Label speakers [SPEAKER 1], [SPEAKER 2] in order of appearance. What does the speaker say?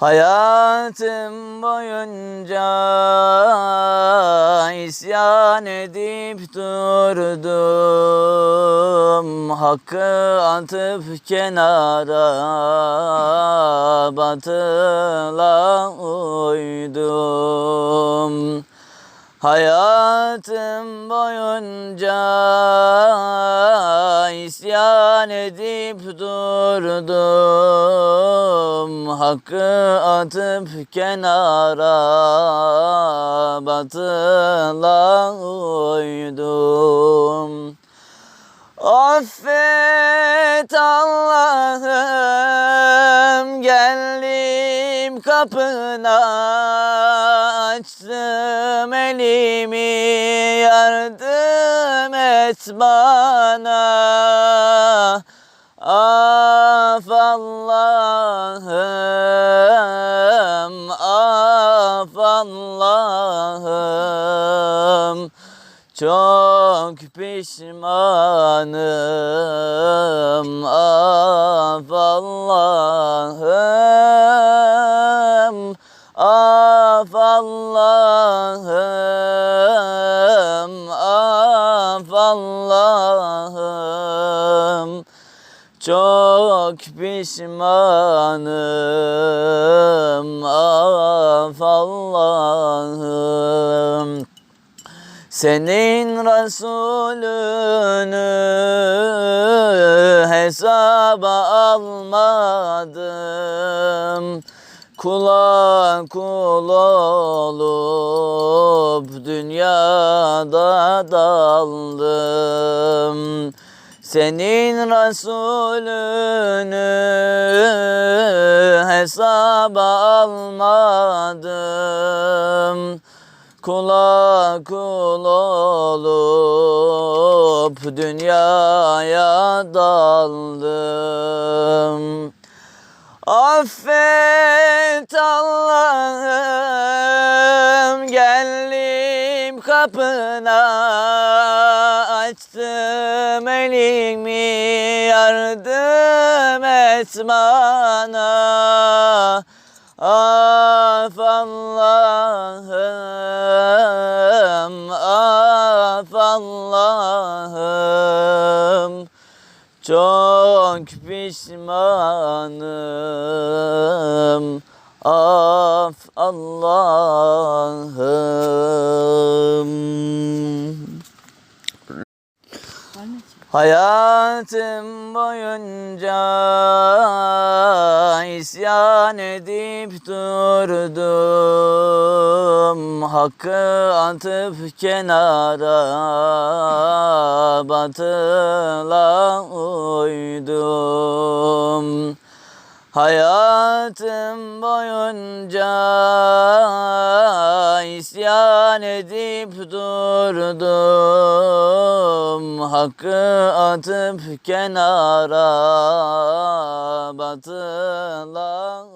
[SPEAKER 1] Hayatım boyunca isyan edip durdum. Hakkı atıp kenara batıla uydum. Hayatım boyunca isyan edip durdum Hakkı atıp kenara batıla uydum. Affet Allah'ım geldim kapına açtım elimi yardım et bana Allah'ım af Allah'ım. Çok pişmanım af Allah'ım af Allah'ım af Allah'ım çok pişmanım af Allah'ım. Senin Resulünü hesaba almadım. Kula kul olup dünyada daldım senin Resulünü hesaba almadım. Kula kul olup dünyaya daldım. Affet Allah'ım geldim kapına elimi yardım et bana. Af Allah'ım af Allah'ım. Çok pişmanım Hayatım boyunca isyan edip durdum. Hakkı atıp kenara batıla uydum. Hayatım boyunca isyan edip durdum Hakkı atıp kenara batıla